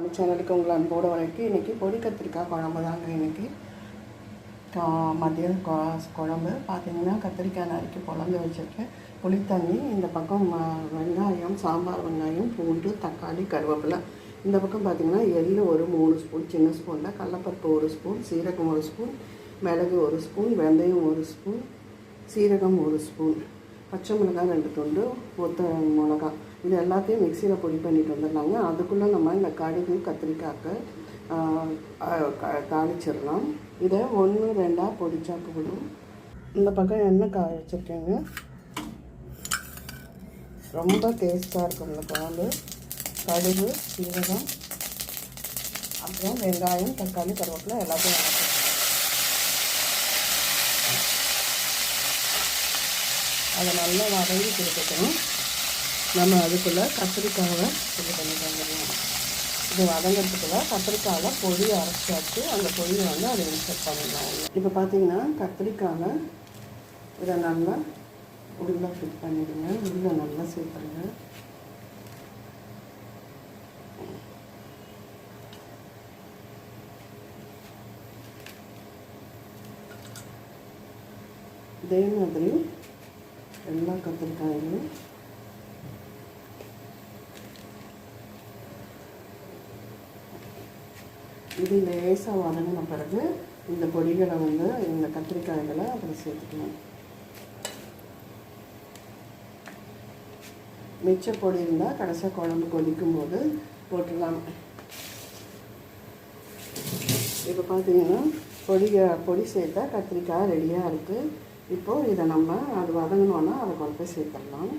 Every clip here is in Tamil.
தமிழ் சேனலுக்கு உங்களை அன்போடு வரைக்கும் இன்றைக்கி பொடி கத்திரிக்காய் குழம்பு தாங்க இன்றைக்கி கா- மதியம் கொ- குழம்பு. பார்த்தீங்கன்னா கத்திரிக்காய் நறுக்கி குழம்பு வச்சுருக்கேன். புளித்தண்ணி இந்த பக்கம் வெங்காயம் சாம்பார் வெங்காயம் பூண்டு தக்காளி கருவேப்பிலை. இந்த பக்கம் பார்த்தீங்கன்னா எள்ளு ஒரு மூணு ஸ்பூன் சின்ன ஸ்பூனில் கடலப்பருப்பு ஒரு ஸ்பூன் சீரகம் ஒரு ஸ்பூன் மிளகு ஒரு ஸ்பூன் வெந்தயம் ஒரு ஸ்பூன் சீரகம் ஒரு ஸ்பூன் பச்சை மிளகாய் ரெண்டு துண்டு ஒத்த மிளகாய். இது எல்லாத்தையும் மிக்சியில் பொடி பண்ணிட்டு வந்துடலாங்க. அதுக்குள்ளே நம்ம இந்த கடுகு கத்திரிக்காய்க்கு க- தாளிச்சிடலாம். இதை ஒன்று ரெண்டாக பொடிச்சா போடும் இந்த பக்கம் எண்ணெய் காய வச்சுருக்கேங்க. ரொம்ப டேஸ்ட்டாக இருக்கும் இந்த குழம்பு கடுகு சீரகம் அப்புறம் வெங்காயம் தக்காளி கருவேப்பிலை எல்லாத்தையும் வதக்கணும். அதை நல்லா வதங்கி கொடுத்துக்கணும் நம்ம அதுக்குள்ளே கத்திரிக்காவை இது பண்ணிட்டு வந்துடலாம் இது வதங்கிறதுக்குள்ள கத்திரிக்காயில் பொடி அரைச்சாச்சு அந்த பொடியை வந்து அதை இன்சர்ட் பண்ணிடலாம் இப்போ பார்த்தீங்கன்னா கத்திரிக்காவை இதை நல்லா உள்ளே ஃபிட் பண்ணிடுங்க. உள்ளே நல்லா சேர்த்துருங்க இதே மாதிரி எல்லா கத்திரிக்காயும் இது லேசாக வதங்கின பிறகு இந்த பொடிகளை வந்து இந்த கத்திரிக்காய்களை அதில் சேர்த்துக்கணும். மிச்ச பொடி இருந்தால் கடைசியாக குழம்பு கொதிக்கும் போது போட்டுடலாம். இப்போ பார்த்தீங்கன்னா பொடிக பொடி சேர்த்தா கத்திரிக்காய் ரெடியாக இருக்குது இப்போது இதை நம்ம அது வதங்கினோன்னா அதை கொண்டு போய் சேர்த்துடலாம்.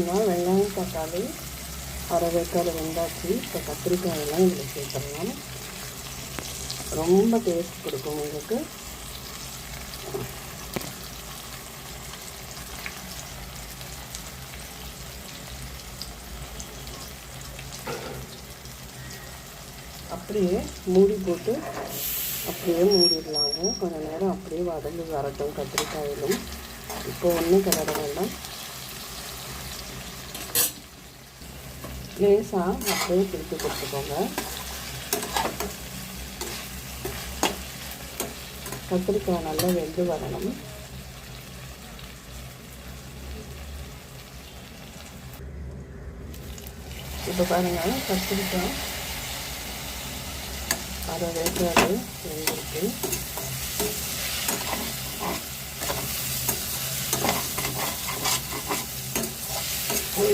நான் வெங்காயம் தக்காளி அரை வேக்காடு வெந்தாச்சு இப்போ கத்திரிக்காயெல்லாம் இதில் சேர்த்துடலாம். ரொம்ப டேஸ்ட் கொடுக்கும் உங்களுக்கு. அப்படியே மூடி போட்டு அப்படியே மூடிடலாங்க. கொஞ்ச நேரம் அப்படியே வதங்கி வரட்டும் கத்திரிக்காயிலும். இப்போ ஒன்றும் கிளற வேண்டாம் லேசாக அப்படியே திருப்பி கொடுத்துக்கோங்க. கத்திரிக்காய் நல்லா வெந்து வரணும். இப்போ பாருங்கள் கத்திரிக்காய் அரை வேக்காடு வெந்திருக்கு.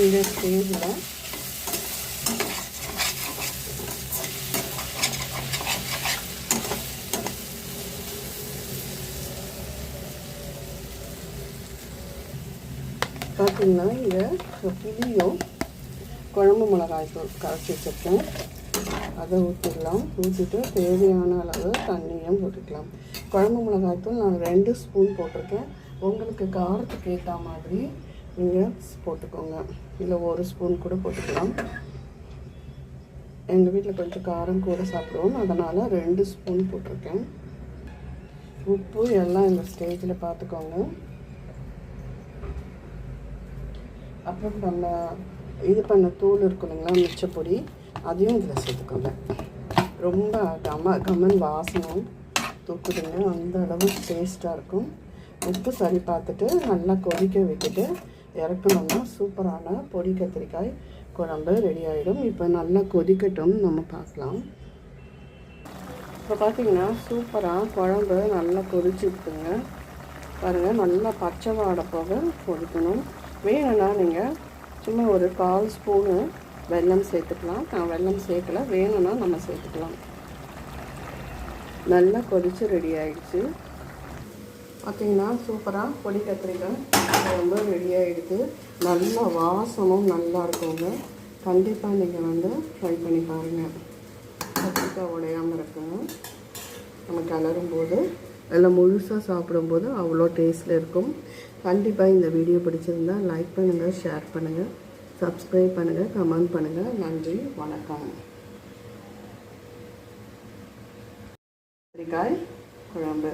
இந்த ஸ்டேஜில் பார்த்தீங்கன்னா இங்கே புளியும் குழம்பு மிளகாய் தூள் கரைச்சி வச்சுருக்கேன். அதை ஊற்றிடலாம் ஊற்றிட்டு தேவையான அளவு தண்ணியும் போட்டுக்கலாம். குழம்பு மிளகாய் தூள் நான் ரெண்டு ஸ்பூன் போட்டிருக்கேன். உங்களுக்கு காரத்துக்கு ஏற்ற மாதிரி நீங்கள் போட்டுக்கோங்க. இல்லை ஒரு ஸ்பூன் கூட போட்டுக்கலாம். எங்கள் வீட்டில் கொஞ்சம் காரம் கூட சாப்பிடுவோம். அதனால் ரெண்டு ஸ்பூன் போட்டிருக்கேன். உப்பு எல்லாம் இந்த ஸ்டேஜில் பார்த்துக்கோங்க. அப்புறம் நம்ம இது பண்ண தூள் இருக்கும் இல்லைங்களா மிச்சப்பொடி அதையும் இதில் சேர்த்துக்கோங்க. ரொம்ப கம கமன் வாசனம் தூக்குதுங்க. அந்த அளவு டேஸ்ட்டாக இருக்கும். உப்பு சரி பார்த்துட்டு நல்லா கொதிக்க விட்டுட்டு இறக்கணும்னா சூப்பரான பொடி கத்திரிக்காய் குழம்பு ரெடி ஆகிடும் இப்போ நல்லா கொதிக்கட்டும் நம்ம பார்க்கலாம். இப்போ பார்த்தீங்கன்னா சூப்பராக குழம்பு நல்லா கொதிச்சுக்குங்க பாருங்கள் நல்லா பச்சை வாடை போக கொதிக்கணும். வேணும்னா நீங்கள் சும்மா ஒரு கால் ஸ்பூனு வெல்லம் சேர்த்துக்கலாம். நான் வெல்லம் சேர்க்கல. வேணும்னா நம்ம சேர்த்துக்கலாம். நல்லா கொதித்து ரெடி ஆகிடுச்சு பார்த்தீங்கன்னா சூப்பராக பொடி கத்திரிக்காய் ரொம்ப ரெடி ஆகிடுது நல்லா வாசமும் நல்லா இருக்குங்க. கண்டிப்பாக நீங்கள் வந்து ட்ரை பண்ணி பாருங்கள் கத்திரிக்காய் உடையாமல் இருக்குங்க. நம்ம போது எல்லாம் முழுசாக சாப்பிடும்போது அவ்வளோ டேஸ்ட்டில் இருக்கும். கண்டிப்பாக இந்த வீடியோ பிடிச்சிருந்தால் லைக் பண்ணுங்கள் ஷேர் பண்ணுங்கள் சப்ஸ்கிரைப் பண்ணுங்கள் கமெண்ட் பண்ணுங்கள் நன்றி வணக்கம். கத்திரிக்காய் குழம்பு.